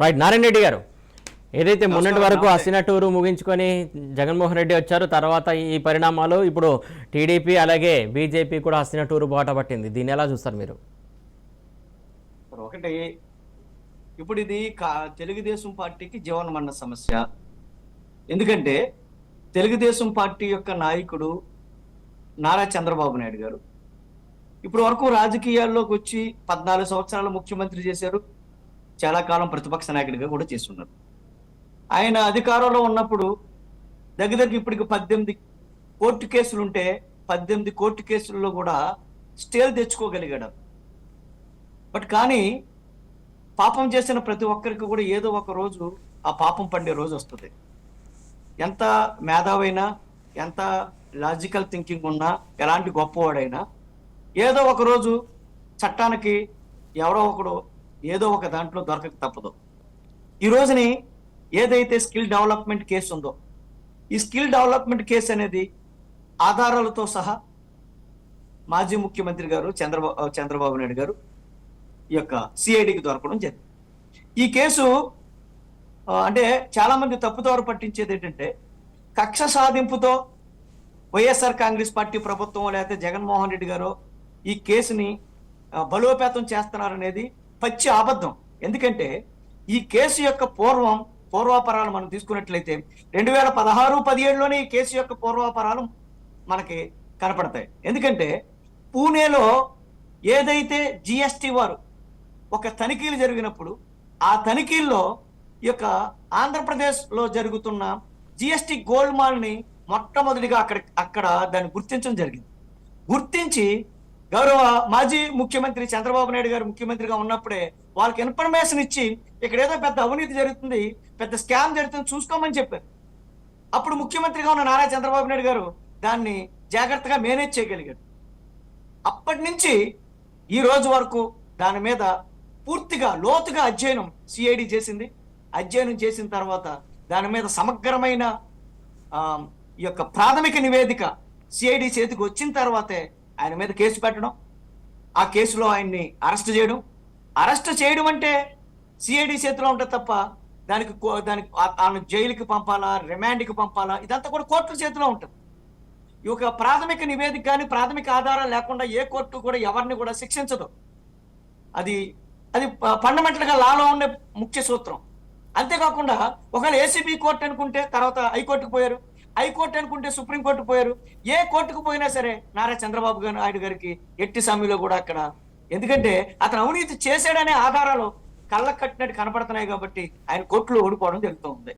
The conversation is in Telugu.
రైట్ నారాయణ రెడ్డి గారు. ఏదైతే మొన్నటి వరకు హసీనా టూరు ముగించుకొని జగన్మోహన్ రెడ్డి వచ్చారు తర్వాత ఈ పరిణామాలు ఇప్పుడు టీడీపీ అలాగే బీజేపీ కూడా హసీనా టూరు బాట పట్టింది. దీన్ని ఎలా చూస్తారు మీరు? ఒకటి ఇప్పుడు ఇది కా- తెలుగుదేశం పార్టీకి జీవనమన్న సమస్య. ఎందుకంటే తెలుగుదేశం పార్టీ యొక్క నాయకుడు నారా చంద్రబాబు నాయుడు గారు. ఇప్పుడు వరకు రాజకీయాల్లోకి వచ్చి పద్నాలుగు సంవత్సరాలు ముఖ్యమంత్రి చేశారు. చాలా కాలం ప్రతిపక్ష నాయకుడిగా కూడా చేస్తున్నారు. ఆయన అధికారంలో ఉన్నప్పుడు దగ్గర దగ్గర ఇప్పటికి పద్దెనిమిది కోర్టు కేసులు ఉంటే పద్దెనిమిది కోర్టు కేసుల్లో కూడా స్టేలు తెచ్చుకోగలిగాడు. బట్ కానీ పాపం చేసిన ప్రతి ఒక్కరికి కూడా ఏదో ఒక రోజు ఆ పాపం పండే రోజు వస్తుంది. ఎంత మేధావైనా ఎంత లాజికల్ థింకింగ్ ఉన్నా ఎలాంటి గొప్పవాడైనా ఏదో ఒక రోజు చట్టానికి ఎవరో ఒకడు ఏదో ఒక దాంట్లో దొరకక తప్పదు. ఈ రోజుని ఏదైతే స్కిల్ డెవలప్మెంట్ కేసు ఉందో ఈ స్కిల్ డెవలప్మెంట్ కేసు అనేది ఆధారాలతో సహా మాజీ ముఖ్యమంత్రి గారు చంద్రబాబు చంద్రబాబు నాయుడు గారు ఈ యొక్క సిఐడికి దొరకడం జరిగింది. ఈ కేసు అంటే చాలా మంది పట్టించేది ఏంటంటే కక్ష సాధింపుతో వైఎస్ఆర్ కాంగ్రెస్ పార్టీ ప్రభుత్వం లేకపోతే జగన్మోహన్ రెడ్డి గారు ఈ కేసుని బలోపేతం చేస్తున్నారనేది పచ్చి అబద్ధం ఎందుకంటే ఈ కేసు యొక్క పూర్వం పూర్వాపరాలు మనం తీసుకున్నట్లయితే రెండు వేల పదహారు పదిహేడులోనే ఈ కేసు యొక్క పూర్వాపరాలు మనకి కనపడతాయి. ఎందుకంటే పూణేలో ఏదైతే జిఎస్టి వారు ఒక తనిఖీలు జరిగినప్పుడు ఆ తనిఖీల్లో ఈ యొక్క ఆంధ్రప్రదేశ్లో జరుగుతున్న జిఎస్టి గోల్డ్ మాల్ని మొట్టమొదటిగా అక్కడ అక్కడ దాన్ని గుర్తించడం జరిగింది. గుర్తించి గౌరవ మాజీ ముఖ్యమంత్రి చంద్రబాబు నాయుడు గారు ముఖ్యమంత్రిగా ఉన్నప్పుడే వాళ్ళకి ఇన్ఫర్మేషన్ ఇచ్చి ఇక్కడ ఏదో పెద్ద అవినీతి జరుగుతుంది పెద్ద స్కామ్ జరుగుతుంది చూసుకోమని చెప్పారు. అప్పుడు ముఖ్యమంత్రిగా ఉన్న నారా చంద్రబాబు నాయుడు గారు దాన్ని జాగ్రత్తగా మేనేజ్ చేయగలిగాడు అప్పటి నుంచి ఈ రోజు వరకు దాని మీద పూర్తిగా లోతుగా అధ్యయనం సిఐడి చేసింది. అధ్యయనం చేసిన తర్వాత దాని మీద సమగ్రమైన ఈ యొక్క ప్రాథమిక నివేదిక సిఐడి చేతికి వచ్చిన తర్వాతే ఆయన మీద కేసు పెట్టడం ఆ కేసులో ఆయన్ని అరెస్ట్ చేయడం. అరెస్ట్ చేయడం అంటే సిఐడి చేతిలో ఉంటుంది తప్ప దానికి కో- దానికి ఆయన జైలుకి పంపాలా రిమాండ్కి పంపాలా ఇదంతా కూడా కోర్టుల చేతిలో ఉంటుంది. ఈ యొక్క ప్రాథమిక నివేదిక కానీ ప్రాథమిక ఆధారాలు లేకుండా ఏ కోర్టు కూడా ఎవరిని కూడా శిక్షించదు. అది అది ఫండమెంటల్గా లాలో ఉండే ముఖ్య సూత్రం. అంతేకాకుండా ఒకవేళ ఏసీబీ కోర్టు అనుకుంటే తర్వాత హైకోర్టుకు పోయారు. హైకోర్టు అనుకుంటే సుప్రీంకోర్టు పోయారు. ఏ కోర్టుకు పోయినా సరే నారా చంద్రబాబు గారు నాయుడు గారికి ఎట్టి సమయంలో కూడా అక్కడ ఎందుకంటే అతను అవినీతి చేశాడనే ఆధారాలు కళ్ళకు కట్టినట్టు కనపడుతున్నాయి కాబట్టి ఆయన కోర్టులో ఓడిపోవడం జరుగుతూ ఉంది.